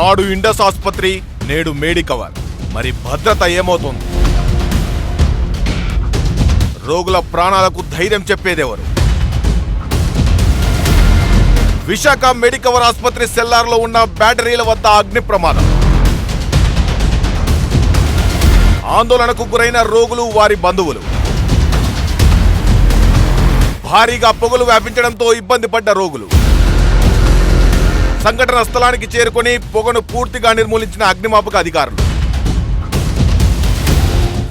నాడు ఇండస్ ఆసుపత్రి నేడు మేడికవర్. మరి భద్రత ఏమవుతోంది? రోగుల ప్రాణాలకు ధైర్యం చెప్పేదెవరు? విశాఖ మెడికవర్ ఆసుపత్రి సెల్లార్లో ఉన్న బ్యాటరీల వద్ద అగ్ని ప్రమాదం. ఆందోళనకు గురైన రోగులు వారి బంధువులు. భారీగా పొగలు వ్యాపించడంతో ఇబ్బంది పడ్డ రోగులు. సంఘటన స్థలానికి చేరుకొని పొగను పూర్తిగా నిర్మూలించిన అగ్నిమాపక అధికారులు.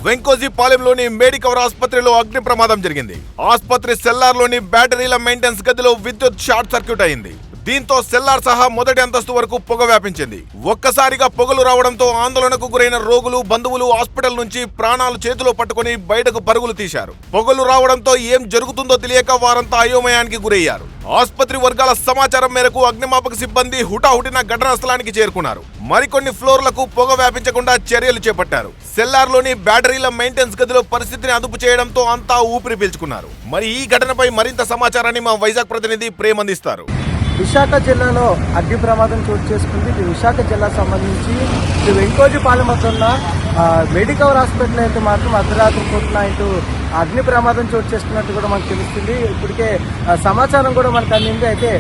వెంకోజీ పాలెంలోని మేడికవర్ ఆసుపత్రిలో అగ్ని ప్రమాదం జరిగింది. ఆసుపత్రి సెల్లార్లోని బ్యాటరీల మెయింటెనెన్స్ గదిలో విద్యుత్ షార్ట్ సర్క్యూట్ అయింది. దీంతో సెల్లార్ సహా మొదటి అంతస్తు వరకు పొగ వ్యాపించింది. ఒక్కసారిగా పొగలు రావడంతో ఆందోళనకు గురైన రోగులు బంధువులు హాస్పిటల్ నుంచి ప్రాణాలు చేతిలో పట్టుకుని బయటకు పరుగులు తీశారు. పొగలు రావడంతో ఏం జరుగుతుందో తెలియక వారంతా అయోమయానికి గురయ్యారు. ఆసుపత్రి వర్గాల సమాచారం మేరకు అగ్నిమాపక సిబ్బంది హుటాహుటిన ఘటనా స్థలానికి చేరుకున్నారు. మరికొన్ని ఫ్లోర్లకు పొగ వ్యాపించకుండా చర్యలు చేపట్టారు. సెల్లార్లోని బ్యాటరీల మెయింటెనెన్స్ గదిలో పరిస్థితిని అదుపు చేయడంతో అంతా ఊపిరి పీల్చుకున్నారు. మరి ఈ ఘటనపై మరింత సమాచారాన్ని మా వైజాగ్ ప్రతినిధి ప్రేమందిస్తారు. విశాఖ జిల్లాలో అగ్ని ప్రమాదం చోటు చేసుకుంది. ఇది విశాఖ జిల్లా సంబంధించి ఇది వెంకోజీపాలెం వద్ద ఉన్న మెడికవర్ హాస్పిటల్ అయితే మాత్రం అర్ధరాత్రి పూట ఇటు అగ్ని ప్రమాదం చోటు చేసుకున్నట్టు కూడా మనకు తెలుస్తుంది. ఇప్పటికే సమాచారం కూడా మనకు అందింది. అయితే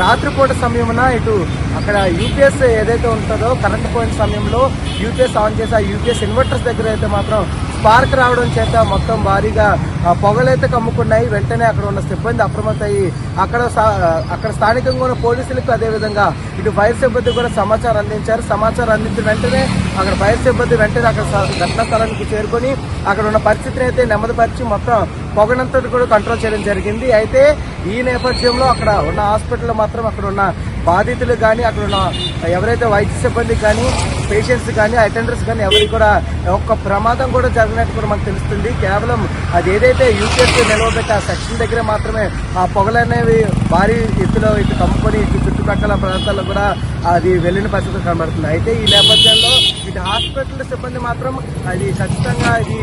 రాత్రిపూట సమయమున ఇటు అక్కడ యూపీఎస్ ఏదైతే ఉంటుందో కరెంట్ పోయిన సమయంలో యూపీఎస్ ఆన్ చేసి ఆ యూపీఎస్ ఇన్వర్టర్స్ దగ్గర అయితే మాత్రం స్పార్క్ రావడం చేత మొత్తం భారీగా పొగలైతే కమ్ముకున్నాయి. వెంటనే అక్కడ ఉన్న సిబ్బంది అప్రమత్తయ్యి అక్కడ సా- అక్కడ స్థానికంగా ఉన్న పోలీసులకు అదేవిధంగా ఇటు ఫైర్ సిబ్బంది కూడా సమాచారం అందించారు. సమాచారం అందించిన వెంటనే అక్కడ ఫైర్ సిబ్బంది వెంటనే అక్కడ స- ఘటనా స్థలానికి చేరుకొని అక్కడ ఉన్న పరిస్థితిని అయితే నెమ్మదిపరిచి మొత్తం పొగనంతటి కూడా కంట్రోల్ చేయడం జరిగింది. అయితే ఈ నేపథ్యంలో అక్కడ ఉన్న హాస్పిటల్లో మాత్రం అక్కడ ఉన్న బాధితులు కానీ అక్కడ ఉన్న ఎవరైతే వైద్య సిబ్బంది కానీ పేషెంట్స్ కానీ అటెండర్స్ కానీ ఎవరికి కూడా ఒక్క ప్రమాదం కూడా జరిగినట్టు కూడా మనకు తెలుస్తుంది. కేవలం అది ఏదైతే యూపీఎస్సీ నిలవబెట్టి ఆ సెక్షన్ దగ్గర మాత్రమే ఆ పొగలు అనేవి భారీ ఎత్తులో ఇటు కమ్ముకొని ఇటు చుట్టుపక్కల ప్రాంతాల్లో కూడా అది వెళ్ళిన పరిస్థితి కనబడుతుంది అయితే ఈ నేపథ్యంలో ఇటు హాస్పిటల్ సిబ్బంది మాత్రం అది ఖచ్చితంగా ఇది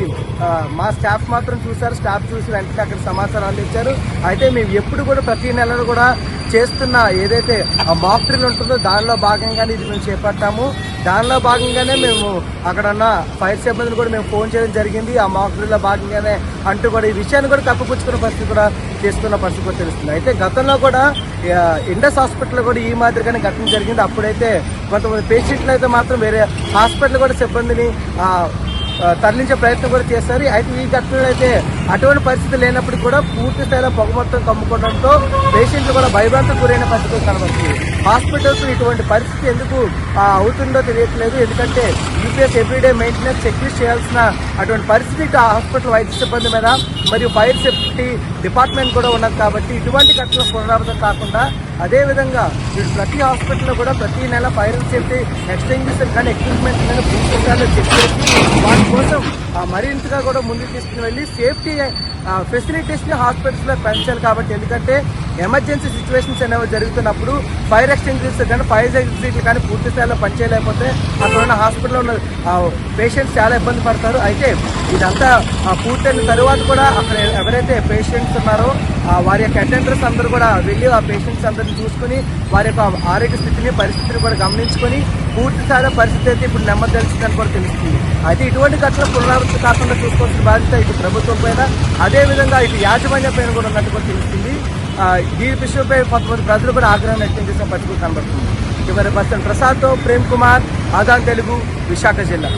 మా స్టాఫ్ మాత్రం చూశారు. స్టాఫ్ చూసి వెంటనే అక్కడ సమాచారం అందించారు అయితే మేము ఎప్పుడు కూడా ప్రతి నెలలో కూడా చేస్తున్న ఏదైతే ఆ మాక్ డ్రిల్ ఉంటుందో దానిలో భాగంగానే ఇది మేము చేపట్టాము. దానిలో భాగంగానే మేము అక్కడ ఉన్న ఫైర్ సిబ్బందిని కూడా మేము ఫోన్ చేయడం జరిగింది. ఆ మాక్ డ్రిల్లో భాగంగానే అంటూ కూడా ఈ విషయాన్ని కూడా కప్పిపుచ్చుకున్న పరిస్థితి కూడా చేస్తున్న పరిస్థితి కూడా తెలుస్తుంది. అయితే గతంలో కూడా ఇండస్ హాస్పిటల్ కూడా ఈ మాదిరిగానే ఘటన జరిగింది. అప్పుడైతే కొంతమంది పేషెంట్లు అయితే మాత్రం వేరే హాస్పిటల్ కూడా సిబ్బందిని తరలించే ప్రయత్నం కూడా చేస్తారు. అయితే ఈ ఘటనలో అయితే అటువంటి పరిస్థితి లేనప్పటికీ కూడా పూర్తి స్థాయిలో పొగ మొత్తం కమ్ముకోవడంతో పేషెంట్లు కూడా భయభ్రాంతం గురైన పరిస్థితి కనబడుతుంది. హాస్పిటల్స్ ఇటువంటి పరిస్థితి ఎందుకు అవుతుందో తెలియట్లేదు. ఎందుకంటే యూపీఎస్ ఎవ్రీడే మెయింటెనెన్స్ చెక్లిస్ట్ చేయాల్సిన అటువంటి పరిస్థితి ఆ హాస్పిటల్ వైద్య సిబ్బంది మీద మరియు ఫైర్ సేఫ్టీ డిపార్ట్మెంట్ కూడా ఉన్నది కాబట్టి ఇటువంటి ఘటనలు పునరావృతం కాకుండా అదేవిధంగా ఇటు ప్రతి హాస్పిటల్లో కూడా ప్రతి నెల ఫైర్ సేఫ్టీ ఎక్స్టెంగ్యూషన్ కానీ ఎక్విప్మెంట్ కానీ పూర్తిగా చెక్ చేసి వాటి కోసం మరింతగా కూడా ముందుకు తీసుకుని వెళ్ళి సేఫ్టీ ఫెసిలిటీస్ని హాస్పిటల్స్లో పెంచాలి కాబట్టి. ఎందుకంటే ఎమర్జెన్సీ సిచ్యువేషన్స్ అనేవి జరుగుతున్నప్పుడు ఫైర్ ఎక్స్టెంగ్యూషన్స్ కానీ ఫైర్ ఎగ్జిట్లు కానీ పూర్తి స్థాయిలో పనిచేయలేకపోతే అక్కడ ఉన్న హాస్పిటల్లో ఉన్న పేషెంట్స్ చాలా ఇబ్బంది పడతారు. అయితే ఇదంతా పూర్తయిన తరువాత కూడా అక్కడ ఎవరైతే పేషెంట్స్ ఉన్నారో వారి యొక్క అటెండర్స్ అందరూ కూడా వెళ్ళి ఆ పేషెంట్స్ అందరిని చూసుకుని వారి యొక్క ఆరోగ్య స్థితిని పరిస్థితిని కూడా గమనించుకొని పూర్తి పరిస్థితి అయితే ఇప్పుడు నెమ్మది తెలిసిందని కూడా తెలుస్తుంది. అయితే ఇటువంటి ఘటనలు పునరావృతం కాకుండా చూసుకోవాల్సిన బాధ్యత ఇటు ప్రభుత్వం పైన అదేవిధంగా ఇటు యాజమాన్యం పైన కూడా ఉన్నట్టు కూడా తెలుస్తుంది. ఆ, విషయంపై కొంతమంది ప్రజలు కూడా ఆగ్రహం వ్యక్తం చేసిన పరిస్థితి కనబడుతుంది. చివరి పర్సన్ ప్రసాద్తో ప్రేమ్ కుమార్ ఆదాన్ తెలుగు విశాఖ జిల్లా.